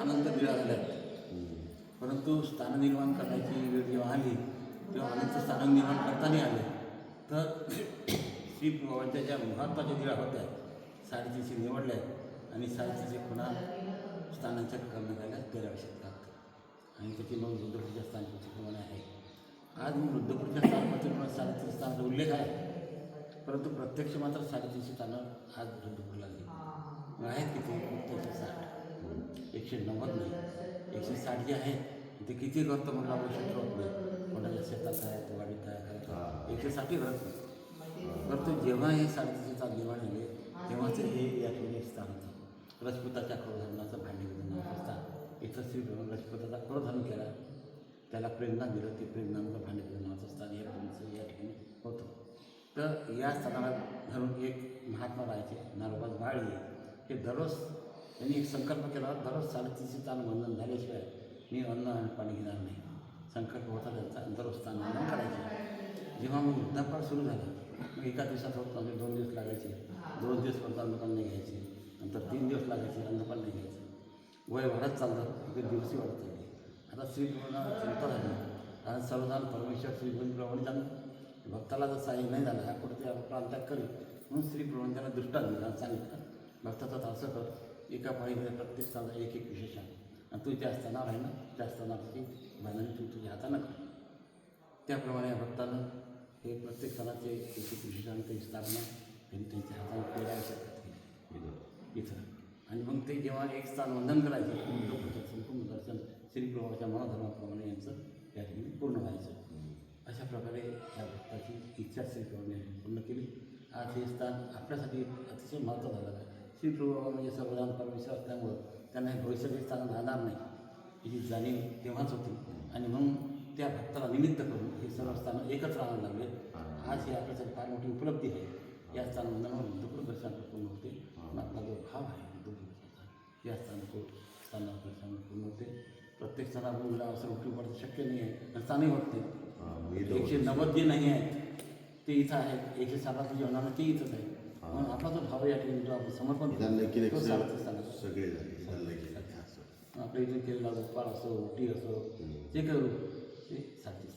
अनंत लीळा परंतु स्थान निर्माण करण्याची वेळ जेव्हा आली तेव्हा अनंत स्थान निर्माण करताना आले. तर श्री प्रभूंच्या ज्या महत्त्वाच्या लीळा होत्या साडेतीनशे निवडल्या आहेत आणि साडेतीनशे पुन्हा स्थानांच्या करण्यात आल्या तेराव्या शतकात आणि त्याची मग रुद्रपूरच्या स्थानपत्रिकेप्रमाणे आहे. आज मी रुद्रपूरच्या स्थानपत्रिकेप्रमाणे साडेतीन स्थानाचा उल्लेख आहे. परंतु प्रत्यक्ष मात्र साडेतीनशे स्थानं आज रुद्रपूरला आली आहेत किती? साठ. एकशे नव्वद नाही एकशे साठ जे आहेत ते किती करतो म्हणून आवश्यक होत नाही. कोणाच्या शेतात आहे वाडीत आहे काय एकशे साठही करत नाही. परंतु जेव्हा हे साडेतीनशे स्थान निर्माण झाले तेव्हाच हे या ठिकाणी एक स्थान होतं. रजपुताच्या क्रोधनाचं भांडी नावाचं स्थान इथं श्री रजपुताचा क्रोधन केला. त्याला प्रेमदान दिलं ते प्रेमदानचं भांडी नावाचं स्थान या ठिकाणी या ठिकाणी होतं. तर या स्थानाला धरून एक महात्मा राहायचे नारोबाज माळी हे दररोज त्यांनी एक संकल्प केला दररोज साडेतीनशे ताण वंदन झाल्याशिवाय मी अन्न आणि पाणी घेणार नाही. संकल्प होता त्यांचा दररोज ताण वंदन करायचे. जेव्हा मग वृद्धापकाळ सुरू झाला मग एका दिवसात होत नव्हते दोन दिवस लागायचे. दोन दिवस पण अन्नपान नाही घ्यायचे. नंतर तीन दिवस लागायचे अन्नपान नाही घ्यायचं. वय वाढत चाललं ते दिवसही वाढत चालले. आता श्री चिंता झाली. कारण सर्वजण परमेश्वर श्री गुरुप्रमाणे जाणं भक्ताला जर सहाय्य नाही झालं हा कुठे आपला प्रांतात करेल म्हणून श्री प्रभूंनी त्याला दृष्टांत दिला. सांगितलं. भक्ताचं असं कर. एका पाळीमध्ये प्रत्येक स्थानाला एक एक विशेषण आणि तू ज्या स्थानावर आहे ना त्या स्थानावरती बांधणी तू तुझ्या हातानं कर. त्याप्रमाणे या भक्तानं हे प्रत्येक स्थानाचे एक एक विशेषण ते स्थापना त्यांनी त्यांच्या हाताने केल्या इथं. आणि मग ते जेव्हा एक स्थान वंदन करायचं संपूर्ण दर्शन श्रीप्रभाच्या मनोधर्माप्रमाणे यांचं त्या ठिकाणी पूर्ण व्हायचं. अशा प्रकारे या भक्ताची इच्छा श्रीप्रभाने पूर्ण केली. आज हे स्थान आपल्यासाठी अतिशय महत्त्व झालं आहे. श्रीप्रभू म्हणजे सर्वदान परमेश्वर असल्यामुळं त्यांना हे भविष्यात हे स्थान राहणार नाही. याची जाणीव तेव्हाच होती. आणि म्हणून त्या भक्ताला निमित्त करून हे सर्व स्थानं एकच राहायला लागले. आज ही आपल्यासाठी फार मोठी उपलब्धी आहे. या स्थानवंदनावर दुप्र दर्शन पूर्ण होते. आपला जो भाव आहे दुप्र या स्थानात स्थानावर दर्शन पूर्ण होते. प्रत्येक स्थानावर मुला असं उठून पडतं शक्य नाही आहे. स्थानही होत नाही. एकशे नव्वद जे नाही आहेत ते इथं आहेत. एकशे साठाचं जे होणार ते इथंच आहे आपला जो भाव या ठिकाणी जो आपण समर्पण तो सारथी स्थानाचा सगळे आपल्या इथे केलेला उपकार असो उटी असो जे करू। ते सारथी स्थान